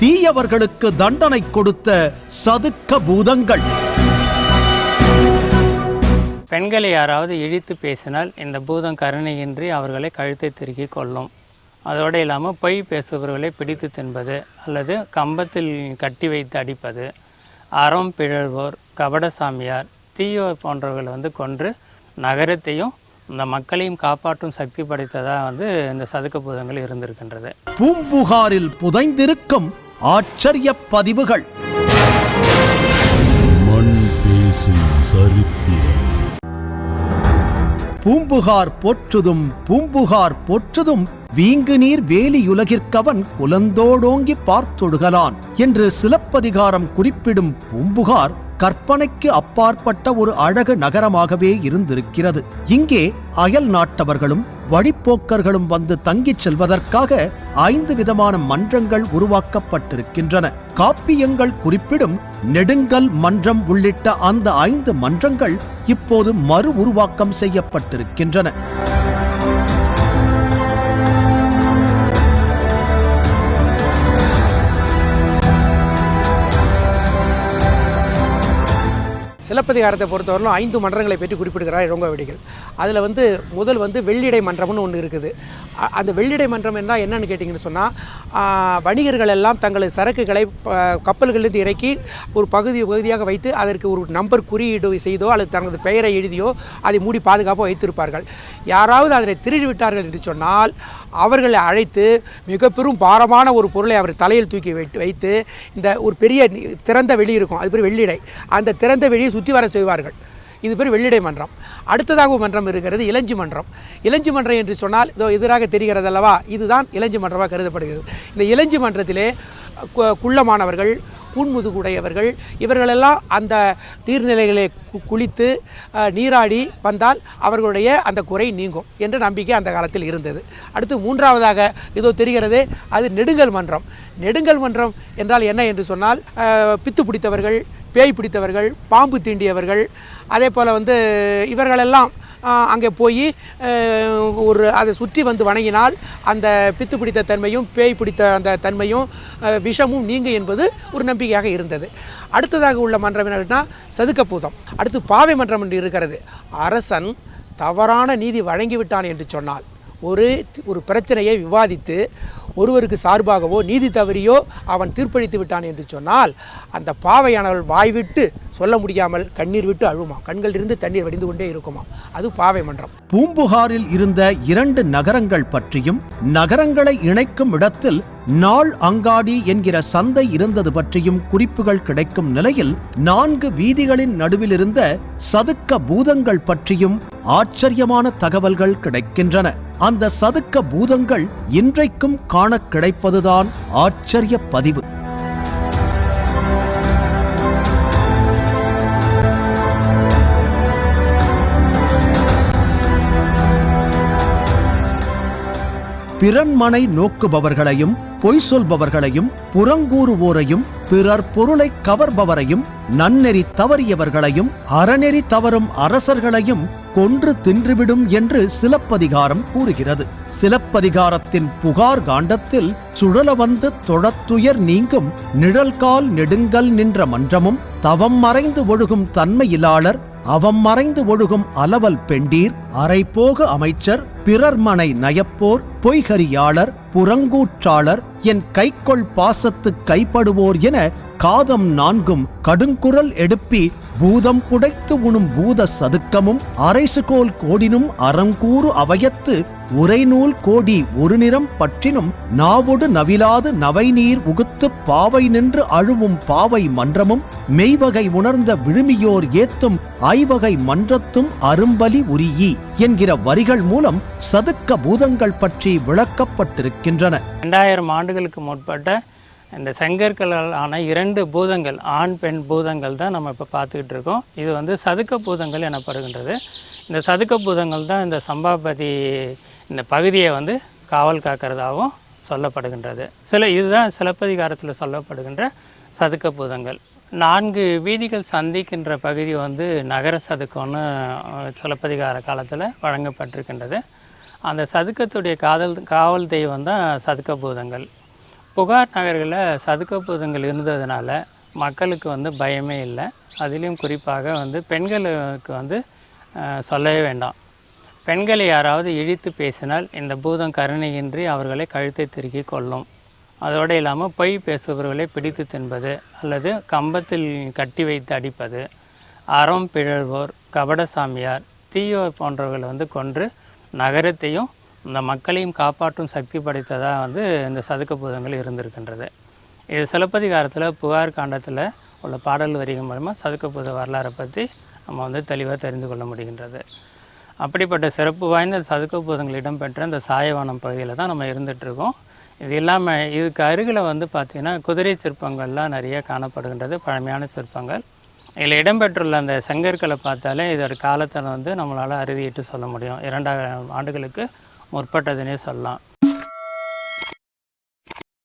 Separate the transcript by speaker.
Speaker 1: தீயவர்களுக்கு தண்டனை கொடுத்த சதுக்க பூதங்கள்
Speaker 2: பெண்களை யாராவது இழித்து பேசினால் இந்த பூதம் கருணையின்றி அவர்களை கழுத்தை திருக்கி கொள்ளும் அதோடு இல்லாமல் பொய் பேசுபவர்களை பிடித்து தின்பது அல்லது கம்பத்தில் கட்டி வைத்து அடிப்பது அறம் பிழல்வோர் கபடசாமியார் தீயோர் போன்றவர்களை வந்து கொன்று நகரத்தையும் இந்த மக்களையும் காப்பாற்றும் சக்தி படைத்ததாக வந்து இந்த சதுக்க பூதங்கள் இருந்திருக்கின்றது
Speaker 1: பூம்புகாரில் புதைந்திருக்கும் ஆச்சரிய பதிவுகள் மண் பேசும் சரித்திரம் பூம்புகார் போற்றுதும் பூம்புகார் போற்றுதும் வீங்கு நீர் வேலியுலகிற்கவன் குலந்தோடோங்கி பார்த்தொடுகலான் என்று சிலப்பதிகாரம் குறிப்பிடும் பூம்புகார் கற்பனைக்கு அப்பாற்பட்ட ஒரு அழகு நகரமாகவே இருந்திருக்கிறது இங்கே அயல் நாட்டவர்களும் வழிப்போக்கர்களும் வந்து தங்கிச் செல்வதற்காக ஐந்து விதமான மன்றங்கள் உருவாக்கப்பட்டிருக்கின்றன காப்பியங்கள் குறிப்பிடும் நெடுங்கல் மன்றம் உள்ளிட்ட அந்த ஐந்து மன்றங்கள் இப்போது மறு உருவாக்கம் செய்யப்பட்டிருக்கின்றன
Speaker 3: சிலப்பதிகாரத்தை பொறுத்தவரையிலும் ஐந்து மன்றங்களை பற்றி குறிப்பிடுகிறார் இளங்கோவடிகள் அதில் வந்து முதல் வந்து வெள்ளிடை மன்றம்னு ஒன்று இருக்குது அந்த வெள்ளிடை மன்றம் என்றால் என்னென்னு கேட்டிங்கன்னு சொன்னால் வணிகர்கள் எல்லாம் தங்களது சரக்குகளை கப்பல்களிலிருந்து இறக்கி ஒரு பகுதி பகுதியாக வைத்து அதற்கு ஒரு நம்பர் குறியீடு செய்தோ அல்லது தனது பெயரை எழுதியோ அதை மூடி பாதுகாப்பாக வைத்திருப்பார்கள் யாராவது அதனை திருடி விட்டார்கள் என்று சொன்னால் அவர்களை அழைத்து மிக பெரும் பாரமான ஒரு பொருளை அவர் தலையில் தூக்கி வைத்து வைத்து இந்த ஒரு பெரிய திறந்த வெளி இருக்கும் அது பெரிய வெள்ளிடை அந்த திறந்த வெளியை சுற்றி வர செய்வார்கள் இது பேர் வெள்ளிடை மன்றம் அடுத்ததாக மன்றம் இருக்கிறது இளஞ்சி மன்றம் இளஞ்சி மன்றம் என்று சொன்னால் இதோ எதிராக தெரிகிறதல்லவா இதுதான் இளஞ்சி மன்றமாக கருதப்படுகிறது இந்த இளஞ்சி மன்றத்திலே குள்ளமானவர்கள் கூன்முதுகுடையவர்கள் இவர்களெல்லாம் அந்த நீர்நிலைகளை குளித்து நீராடி வந்தால் அவர்களுடைய அந்த குறை நீங்கும் என்ற நம்பிக்கை அந்த காலத்தில் இருந்தது அடுத்து மூன்றாவதாக இதோ தெரிகிறது அது நெடுங்கல் மன்றம் நெடுங்கல் மன்றம் என்றால் என்ன என்று சொன்னால் பித்து பிடித்தவர்கள் பேய் பிடித்தவர்கள் பாம்பு தீண்டியவர்கள் அதே போல் வந்து இவர்களெல்லாம் அங்கே போய் ஒரு அதை சுற்றி வந்து வணங்கினால் அந்த பித்து பிடித்த தன்மையும் பேய் பிடித்த அந்த தன்மையும் விஷமும் நீங்கும் என்பது ஒரு நம்பிக்கையாக இருந்தது அடுத்ததாக உள்ள மன்றம் என்னன்னா சதுக்க பூதம் அடுத்து பாவை மன்றம் என்று இருக்கிறது அரசன் தவறான நீதி வழங்கிவிட்டான் என்று சொன்னால் ஒரு ஒரு பிரச்சனையை விவாதித்து ஒருவருக்கு சார்பாகவோ நீதி தவறியோ அவன் தீர்ப்பளித்து விட்டான் என்று சொன்னால் அந்த பாவையானவள் வாய்விட்டு சொல்ல முடியாமல் கண்ணீர் விட்டு அழுமா கண்களிலிருந்து தண்ணீர் வடிந்து கொண்டே இருக்குமா அது பாவை மன்றம்
Speaker 1: பூம்புகாரில் இருந்த இரண்டு நகரங்கள் பற்றியும் நகரங்களை இணைக்கும் இடத்தில் நாள் அங்காடி என்கிற சந்தை இருந்தது பற்றியும் குறிப்புகள் கிடைக்கும் நிலையில் நான்கு வீதிகளின் நடுவில் இருந்த சதுக்க பூதங்கள் பற்றியும் ஆச்சரியமான தகவல்கள் கிடைக்கின்றன அந்த சதுக்க பூதங்கள் இன்றைக்கும் காண கிடைப்பதுதான் ஆச்சரிய பதிவு பிறன்மனை நோக்குபவர்களையும் பொய் சொல்பவர்களையும் புறங்கூறுவோரையும் பிறர் பொருளை கவர்பவரையும் நன்னெறி தவறியவர்களையும் அறநெறி தவறும் அரசர்களையும் கொன்று தின்றுவிடும் என்று சிலப்பதிகாரம் கூறுகிறது சிலப்பதிகாரத்தின் புகார் காண்டத்தில் சுழல வந்து தொழத்துயர் நீங்கும் நிழல்கால் நெடுங்கல் நின்ற மன்றமும் தவம் மறைந்து ஒழுகும் தன்மையிலாளர் அவம் மறைந்து ஒழுகும் அலவல் பெண்டீர் அரைபோக அமைச்சர் பிறர்மனை நயப்போர் பொய்கரியாளர் புறங்கூற்றாளர் என் கைக்கொள் பாசத்து கைப்படுவோர் என காதம் நான்கும் கடுங்குரல் எடுப்பி பூதம் புடைத்து உணும் பூத சதுக்கமும் அரைசுகோல் கோடினும் அறங்கூறு அவயத்து உரைநூல் கோடி ஒரு நிறம் பற்றினும் நாவொடு நவிலாது நவைநீர் உகுத்து பாவை நின்று அழுவும் பாவை மன்றமும் மெய்வகை உணர்ந்த விழுமியோர் ஏத்தும் ஐவகை மன்றத்தும் அரும்பலி உரியி என்கிற வரிகள் மூலம் சதுக்க பூதங்கள் பற்றி விளக்கப்பட்டிருக்கின்றன
Speaker 2: இரண்டாயிரம் ஆண்டுகளுக்கு முற்பட்ட இந்த செங்கற்களால் ஆன இரண்டு பூதங்கள் ஆண் பெண் பூதங்கள் தான் நம்ம இப்போ பார்த்துக்கிட்டு இருக்கோம் இது வந்து சதுக்க பூதங்கள் எனப்படுகின்றது இந்த சதுக்க பூதங்கள் தான் இந்த சம்பாபதி இந்த பகுதியை வந்து காவல் காக்கிறதாகவும் சொல்லப்படுகின்றது சில இதுதான் சிலப்பதிகாரத்தில் சொல்லப்படுகின்ற சதுக்க பூதங்கள் நான்கு வீதிகள் சந்திக்கின்ற பகுதி வந்து நகர சதுக்கம்னு சிலப்பதிகார காலத்தில் வழங்கப்பட்டிருக்கின்றது அந்த சதுக்கத்துடைய காதல் காவல் தெய்வம் தான் சதுக்க பூதங்கள் புகார் நகர்களில் சதுக்க பூதங்கள் இருந்ததுனால மக்களுக்கு வந்து பயமே இல்லை அதுலேயும் குறிப்பாக வந்து பெண்களுக்கு வந்து சொல்லவே வேண்டாம் பெண்களை யாராவது இழித்து பேசினால் இந்த பூதம் கருணையின்றி அவர்களை கழுத்தை திருக்கி கொள்ளும் அதோடு இல்லாமல் பொய் பேசுபவர்களை பிடித்து தின்பது அல்லது கம்பத்தில் கட்டி வைத்து அடிப்பது அறம் பிழல்வோர் கபடசாமியார் தீயோர் போன்றவர்களை வந்து கொன்று நகரத்தையும் இந்த மக்களையும் காப்பாற்றும் சக்தி படைத்ததாக வந்து இந்த சதுக்க பூதங்கள் இருந்திருக்கின்றது இது சிலப்பதிகாரத்தில் புகார் காண்டத்தில் உள்ள பாடல் வரிகள் மூலமாக சதுக்க பூத வரலாறை பற்றி நம்ம வந்து தெளிவாக தெரிந்து கொள்ள முடிகின்றது அப்படிப்பட்ட சிறப்பு வாய்ந்த சதுக்க பூதங்கள் இடம்பெற்ற அந்த சாயவானம் பகுதியில் தான் நம்ம இருந்துகிட்ருக்கோம் இது இல்லாமல் இதுக்கு அருகில் வந்து பார்த்திங்கன்னா குதிரை சிற்பங்கள்லாம் நிறைய காணப்படுகின்றது பழமையான சிற்பங்கள் இதில் இடம்பெற்றுள்ள அந்த செங்கற்களை பார்த்தாலே இதோட காலத்தை வந்து நம்மளால் அறுதிட்டு சொல்ல முடியும் இரண்டாயிரம் ஆண்டுகளுக்கு முற்பட்டதுன்னே சொல்லலாம்